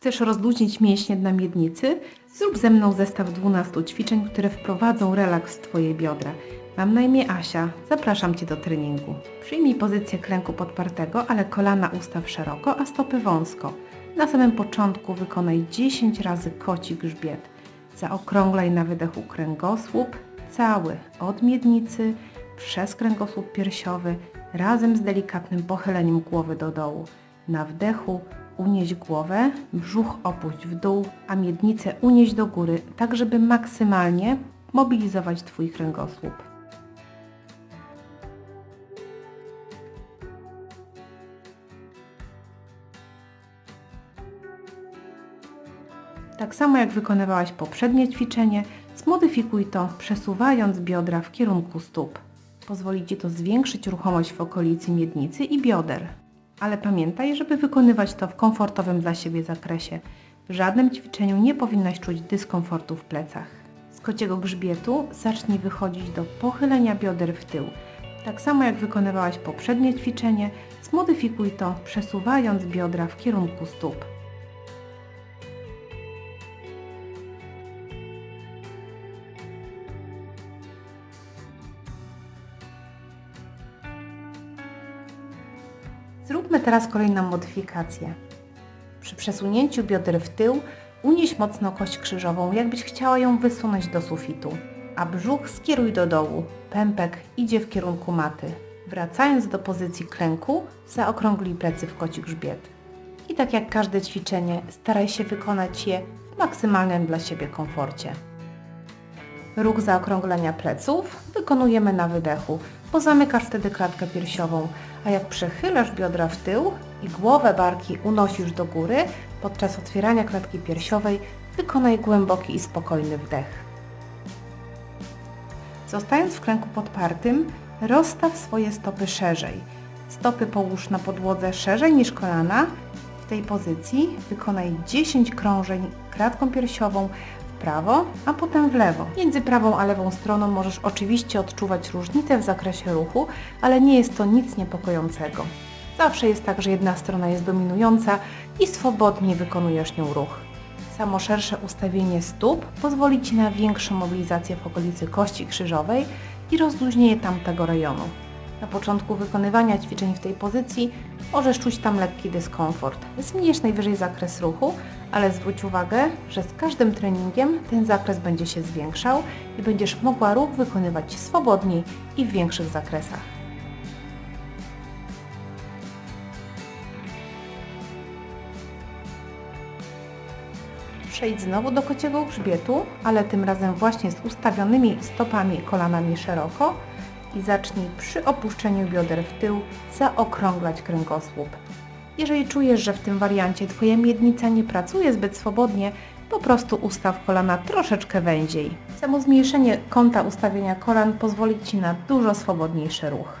Chcesz rozluźnić mięśnie na miednicy? Zrób ze mną zestaw 12 ćwiczeń, które wprowadzą relaks w Twoje biodra. Mam na imię Asia, zapraszam Cię do treningu. Przyjmij pozycję klęku podpartego, ale kolana ustaw szeroko, a stopy wąsko. Na samym początku wykonaj 10 razy koci grzbiet. Zaokrąglaj na wydechu kręgosłup, cały, od miednicy, przez kręgosłup piersiowy, razem z delikatnym pochyleniem głowy do dołu. Na wdechu unieś głowę, brzuch opuść w dół, a miednicę unieś do góry, tak żeby maksymalnie mobilizować Twój kręgosłup. Tak samo jak wykonywałaś poprzednie ćwiczenie, zmodyfikuj to przesuwając biodra w kierunku stóp. Pozwoli Ci to zwiększyć ruchomość w okolicy miednicy i bioder. Ale pamiętaj, żeby wykonywać to w komfortowym dla siebie zakresie. W żadnym ćwiczeniu nie powinnaś czuć dyskomfortu w plecach. Z kociego grzbietu zacznij wychodzić do pochylenia bioder w tył. Tak samo jak wykonywałaś poprzednie ćwiczenie, zmodyfikuj to przesuwając biodra w kierunku stóp. Zróbmy teraz kolejną modyfikację. Przy przesunięciu bioder w tył unieś mocno kość krzyżową, jakbyś chciała ją wysunąć do sufitu, a brzuch skieruj do dołu. Pępek idzie w kierunku maty. Wracając do pozycji klęku, zaokrąglij plecy w koci grzbiet. I tak jak każde ćwiczenie, staraj się wykonać je w maksymalnym dla siebie komforcie. Ruch zaokrąglenia pleców wykonujemy na wydechu, bo zamykasz wtedy klatkę piersiową, a jak przechylasz biodra w tył i głowę barki unosisz do góry, podczas otwierania klatki piersiowej wykonaj głęboki i spokojny wdech. Zostając w klęku podpartym, rozstaw swoje stopy szerzej. Stopy połóż na podłodze szerzej niż kolana. W tej pozycji wykonaj 10 krążeń klatką piersiową prawo, a potem w lewo. Między prawą a lewą stroną możesz oczywiście odczuwać różnicę w zakresie ruchu, ale nie jest to nic niepokojącego. Zawsze jest tak, że jedna strona jest dominująca i swobodnie wykonujesz nią ruch. Samo szersze ustawienie stóp pozwoli Ci na większą mobilizację w okolicy kości krzyżowej i rozluźnienie tamtego rejonu. Na początku wykonywania ćwiczeń w tej pozycji możesz czuć tam lekki dyskomfort. Zmniejsz najwyżej zakres ruchu, ale zwróć uwagę, że z każdym treningiem ten zakres będzie się zwiększał i będziesz mogła ruch wykonywać swobodniej i w większych zakresach. Przejdź znowu do kociego grzbietu, ale tym razem właśnie z ustawionymi stopami kolanami szeroko i zacznij przy opuszczeniu bioder w tył zaokrąglać kręgosłup. Jeżeli czujesz, że w tym wariancie Twoja miednica nie pracuje zbyt swobodnie, po prostu ustaw kolana troszeczkę węziej. Samo zmniejszenie kąta ustawienia kolan pozwoli Ci na dużo swobodniejszy ruch.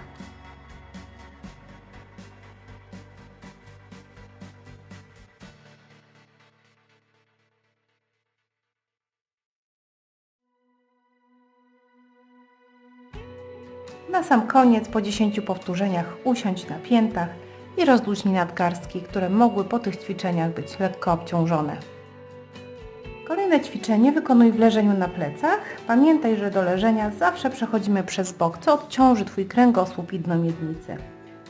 Na sam koniec po 10 powtórzeniach usiądź na piętach i rozluźnij nadgarstki, które mogły po tych ćwiczeniach być lekko obciążone. Kolejne ćwiczenie wykonuj w leżeniu na plecach. Pamiętaj, że do leżenia zawsze przechodzimy przez bok, co odciąży Twój kręgosłup i dno miednicy.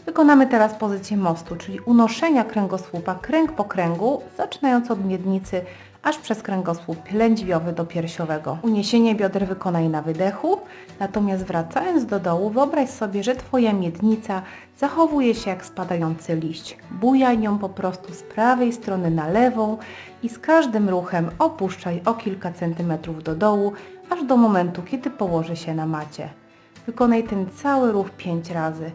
Wykonamy teraz pozycję mostu, czyli unoszenia kręgosłupa kręg po kręgu, zaczynając od miednicy, aż przez kręgosłup lędźwiowy do piersiowego. Uniesienie bioder wykonaj na wydechu, natomiast wracając do dołu wyobraź sobie, że Twoja miednica zachowuje się jak spadający liść. Bujaj ją po prostu z prawej strony na lewą i z każdym ruchem opuszczaj o kilka centymetrów do dołu, aż do momentu, kiedy położy się na macie. Wykonaj ten cały ruch 5 razy.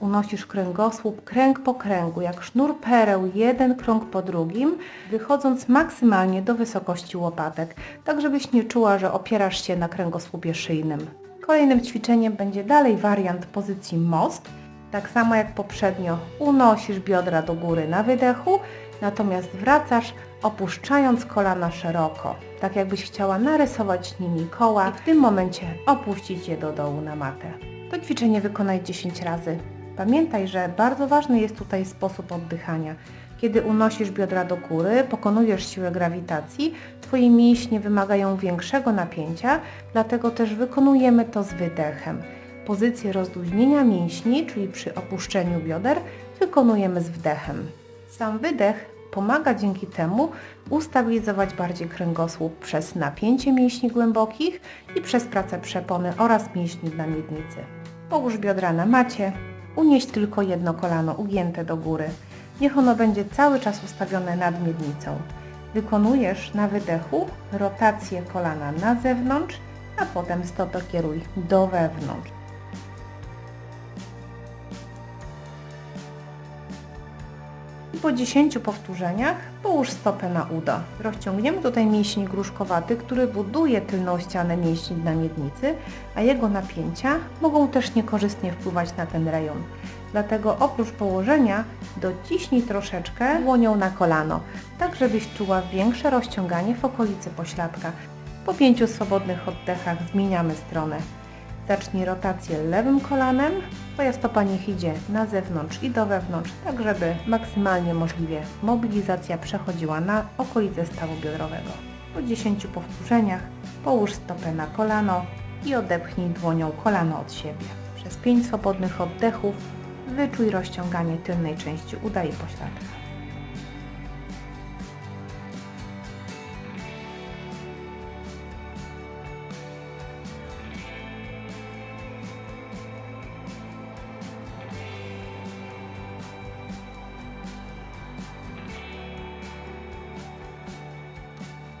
Unosisz kręgosłup kręg po kręgu, jak sznur pereł, jeden krąg po drugim, wychodząc maksymalnie do wysokości łopatek, tak żebyś nie czuła, że opierasz się na kręgosłupie szyjnym. Kolejnym ćwiczeniem będzie dalej wariant pozycji most. Tak samo jak poprzednio unosisz biodra do góry na wydechu, natomiast wracasz opuszczając kolana szeroko, tak jakbyś chciała narysować nimi koła i w tym momencie opuścić je do dołu na matę. To ćwiczenie wykonaj 10 razy. Pamiętaj, że bardzo ważny jest tutaj sposób oddychania. Kiedy unosisz biodra do góry, pokonujesz siłę grawitacji, Twoje mięśnie wymagają większego napięcia, dlatego też wykonujemy to z wydechem. Pozycję rozluźnienia mięśni, czyli przy opuszczeniu bioder, wykonujemy z wdechem. Sam wydech pomaga dzięki temu ustabilizować bardziej kręgosłup przez napięcie mięśni głębokich i przez pracę przepony oraz mięśni dla miednicy. Połóż biodra na macie, unieś tylko jedno kolano ugięte do góry. Niech ono będzie cały czas ustawione nad miednicą. Wykonujesz na wydechu rotację kolana na zewnątrz, a potem stopę kieruj do wewnątrz. Po 10 powtórzeniach połóż stopę na udo. Rozciągniemy tutaj mięsień gruszkowaty, który buduje tylną ścianę mięśni na miednicy, a jego napięcia mogą też niekorzystnie wpływać na ten rejon. Dlatego oprócz położenia dociśnij troszeczkę dłonią na kolano, tak żebyś czuła większe rozciąganie w okolicy pośladka. Po pięciu swobodnych oddechach zmieniamy stronę. Zacznij rotację lewym kolanem, Twoja stopa niech idzie na zewnątrz i do wewnątrz, tak żeby maksymalnie możliwie mobilizacja przechodziła na okolice stawu biodrowego. Po 10 powtórzeniach połóż stopę na kolano i odepchnij dłonią kolano od siebie. Przez 5 swobodnych oddechów wyczuj rozciąganie tylnej części uda i pośladka.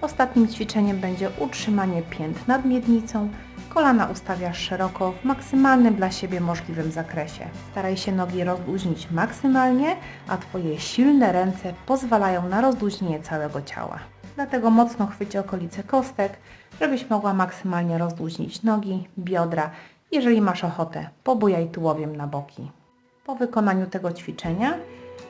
Ostatnim ćwiczeniem będzie utrzymanie pięt nad miednicą. Kolana ustawiasz szeroko w maksymalnym dla siebie możliwym zakresie. Staraj się nogi rozluźnić maksymalnie, a Twoje silne ręce pozwalają na rozluźnienie całego ciała. Dlatego mocno chwyć okolice kostek, żebyś mogła maksymalnie rozluźnić nogi, biodra. Jeżeli masz ochotę, pobujaj tułowiem na boki. Po wykonaniu tego ćwiczenia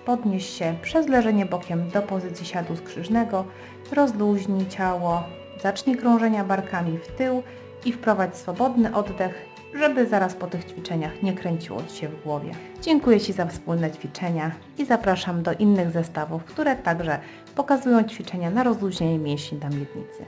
podnieś się przez leżenie bokiem do pozycji siadu skrzyżnego, rozluźnij ciało, zacznij krążenia barkami w tył i wprowadź swobodny oddech, żeby zaraz po tych ćwiczeniach nie kręciło Ci się w głowie. Dziękuję Ci za wspólne ćwiczenia i zapraszam do innych zestawów, które także pokazują ćwiczenia na rozluźnienie mięśni na miednicy.